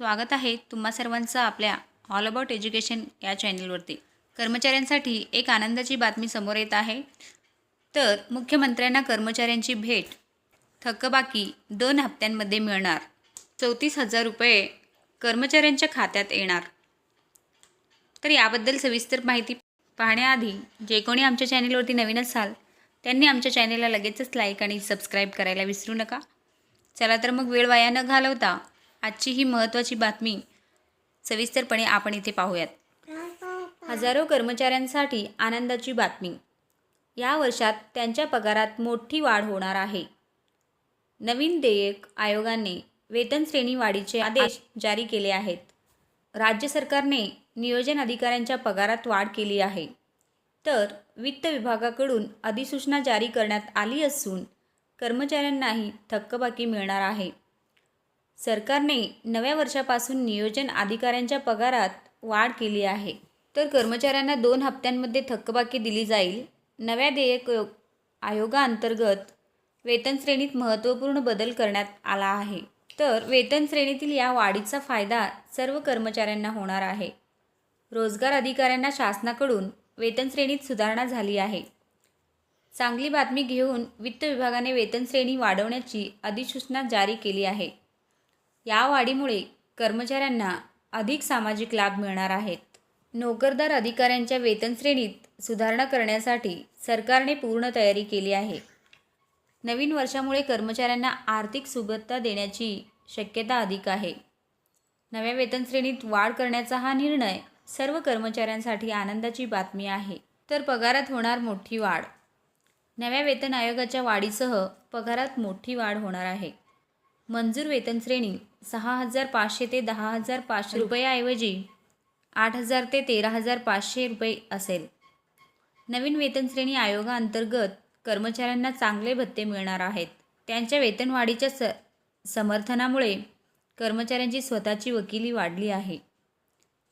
स्वागत आहे तुम्हा सर्वांचं आपल्या ऑल अबाउट एज्युकेशन या चॅनलवरती कर्मचाऱ्यांसाठी एक आनंदाची बातमी समोर येत आहे. तर मुख्यमंत्र्यांना कर्मचाऱ्यांची भेट थकबाकी दोन हप्त्यांमध्ये मिळणार. चौतीस हजार रुपये कर्मचाऱ्यांच्या खात्यात येणार. तर याबद्दल सविस्तर माहिती पाहण्याआधी जे कोणी आमच्या चॅनेलवरती नवीन असाल त्यांनी आमच्या चॅनेलला लगेचच लाईक आणि सबस्क्राईब करायला विसरू नका. चला तर मग वेळ वाया न घालवता आजची ही महत्त्वाची बातमी सविस्तरपणे आपण इथे पाहूयात. हजारो कर्मचाऱ्यांसाठी आनंदाची बातमी. या वर्षात त्यांच्या पगारात मोठी वाढ होणार आहे. नवीन देयक आयोगाने वेतन श्रेणी वाढीचे आदेश जारी केले आहेत. राज्य सरकारने नियोजन अधिकाऱ्यांच्या पगारात वाढ केली आहे. तर वित्त विभागाकडून अधिसूचना जारी करण्यात आली असून कर्मचाऱ्यांनाही थक्कबाकी मिळणार आहे. सरकारने नव्या वर्षापासून नियोजन अधिकाऱ्यांच्या पगारात वाढ केली आहे. तर कर्मचाऱ्यांना दोन हप्त्यांमध्ये थक्कबाकी दिली जाईल. नव्या देयक आयोगाअंतर्गत वेतन श्रेणीत महत्त्वपूर्ण बदल करण्यात आला आहे. तर वेतन श्रेणीतील या वाढीचा फायदा सर्व कर्मचाऱ्यांना होणार आहे. रोजगार अधिकाऱ्यांना शासनाकडून वेतन श्रेणीत सुधारणा झाली आहे. चांगली बातमी घेऊन वित्त विभागाने वेतन श्रेणी वाढवण्याची अधिसूचना जारी केली आहे. या वाढीमुळे कर्मचाऱ्यांना अधिक सामाजिक लाभ मिळणार आहेत. नोकरदार अधिकाऱ्यांच्या वेतन श्रेणीत सुधारणा करण्यासाठी सरकारने पूर्ण तयारी केली आहे. नवीन वर्षामुळे कर्मचाऱ्यांना आर्थिक सुबत्ता देण्याची शक्यता अधिक आहे. नव्या वेतन श्रेणीत वाढ करण्याचा हा निर्णय सर्व कर्मचाऱ्यांसाठी आनंदाची बातमी आहे. तर पगारात होणार मोठी वाढ. नव्या वेतन आयोगाच्या वाढीसह पगारात मोठी वाढ होणार आहे. मंजूर वेतन श्रेणी सहा हजार पाचशे ते दहा हजार पाचशे रुपयाऐवजी आठ हजार ते तेरा हजार पाचशे रुपये असेल. नवीन वेतन श्रेणी आयोगाअंतर्गत कर्मचाऱ्यांना चांगले भत्ते मिळणार आहेत. त्यांच्या वेतनवाढीच्या स समर्थनामुळे कर्मचाऱ्यांची स्वतःची वकिली वाढली आहे.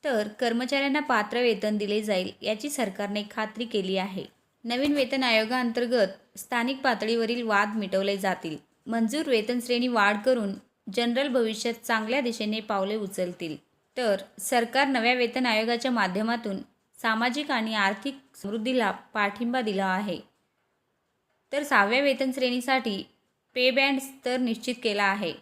तर कर्मचाऱ्यांना पात्र वेतन दिले जाईल याची सरकारने खात्री केली आहे. नवीन वेतन आयोगाअंतर्गत स्थानिक पातळीवरील वाद मिटवले जातील. मंजूर वेतन श्रेणी वाढ करून जनरल भविष्यात चांगल्या दिशेने पावले उचलतील. तर सरकार नव्या वेतन आयोगाच्या माध्यमातून सामाजिक आणि आर्थिक समृद्धीला पाठिंबा दिला आहे. तर सहाव्या वेतन श्रेणीसाठी पे बँड स्तर निश्चित केला आहे.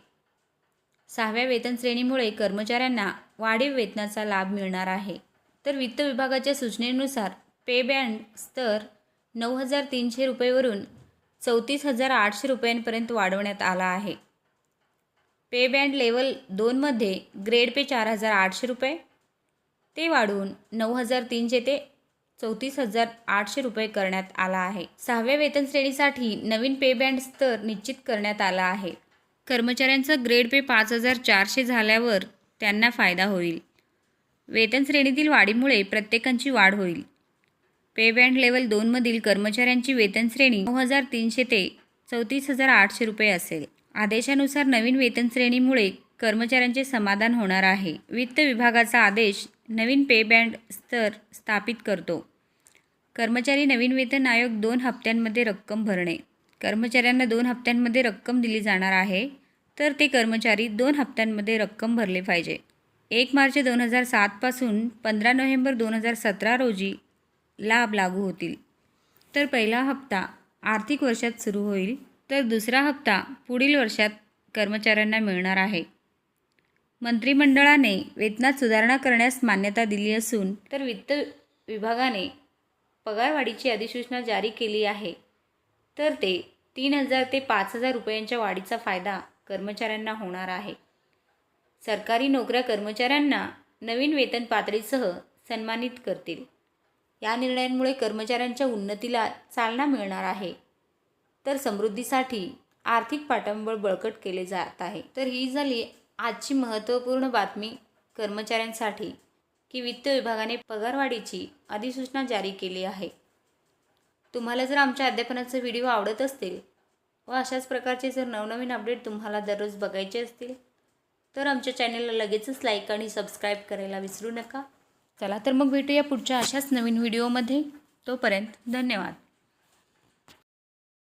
सहाव्या वेतन श्रेणीमुळे कर्मचाऱ्यांना वाढीव वेतनाचा लाभ मिळणार आहे. तर वित्त विभागाच्या सूचनेनुसार पे बँड स्तर नऊ हजार तीनशे रुपयेवरून चौतीस हजार आठशे रुपयांपर्यंत वाढवण्यात आला आहे. पे बँड लेवल दोनमध्ये ग्रेड पे चार हजार आठशे रुपये ते वाढवून नऊ हजार तीनशे ते चौतीस हजार आठशे रुपये करण्यात आला आहे. सहाव्या वेतन श्रेणीसाठी नवीन पे बँड स्तर निश्चित करण्यात आला आहे. कर्मचाऱ्यांचं ग्रेड पे पाच हजार चारशे झाल्यावर त्यांना फायदा होईल. वेतन श्रेणीतील वाढीमुळे प्रत्येकांची वाढ होईल. पे बँड लेवल दोनमधील कर्मचाऱ्यांची वेतन श्रेणी नऊ हजार तीनशे ते चौतीस हजार आठशे रुपये असेल. आदेशानुसार नवीन वेतन श्रेणीमुळे कर्मचाऱ्यांचे समाधान होणार आहे. वित्त विभागाचा आदेश नवीन पे बँड स्तर स्थापित करतो. कर्मचारी नवीन वेतन आयोग दोन हप्त्यांमध्ये रक्कम भरणे. कर्मचाऱ्यांना दोन हप्त्यांमध्ये रक्कम दिली जाणार आहे तर ते कर्मचारी दोन हप्त्यांमध्ये रक्कम भरले पाहिजे. एक मार्च दोन हजार सातपासून पंधरा नोव्हेंबर दोन हजार सतरा रोजी लाभ लागू होतील. तर पहिला हप्ता आर्थिक वर्षात सुरू होईल. तर दुसरा हप्ता पुढील वर्षात कर्मचाऱ्यांना मिळणार आहे. मंत्रिमंडळाने वेतनात सुधारणा करण्यास मान्यता दिली असून तर वित्त विभागाने पगारवाढीची अधिसूचना जारी केली आहे. तर ते तीन हजार ते पाच हजार रुपयांच्या वाढीचा फायदा कर्मचाऱ्यांना होणार आहे. सरकारी नोकऱ्या कर्मचाऱ्यांना नवीन वेतन पातळीसह सन्मानित करतील. या निर्णयांमुळे कर्मचाऱ्यांच्या उन्नतीला चालना मिळणार आहे. तर समृद्धीसाठी आर्थिक पाठबळ बळकट केले जात आहे. तर ही झाली आजची महत्त्वपूर्ण बातमी कर्मचाऱ्यांसाठी की वित्त विभागाने पगारवाढीची अधिसूचना जारी केली आहे. तुम्हाला जर आमच्या अध्यापनाचे व्हिडिओ आवडत असतील व अशाच प्रकारचे जर नवनवीन अपडेट तुम्हाला दररोज बघायचे असतील तर आमच्या चॅनलला लगेचच लाईक आणि सबस्क्राईब करायला विसरू नका. चला तर मग भेटूया पुढच्या अशाच नवीन व्हिडिओमध्ये. तोपर्यंत धन्यवाद.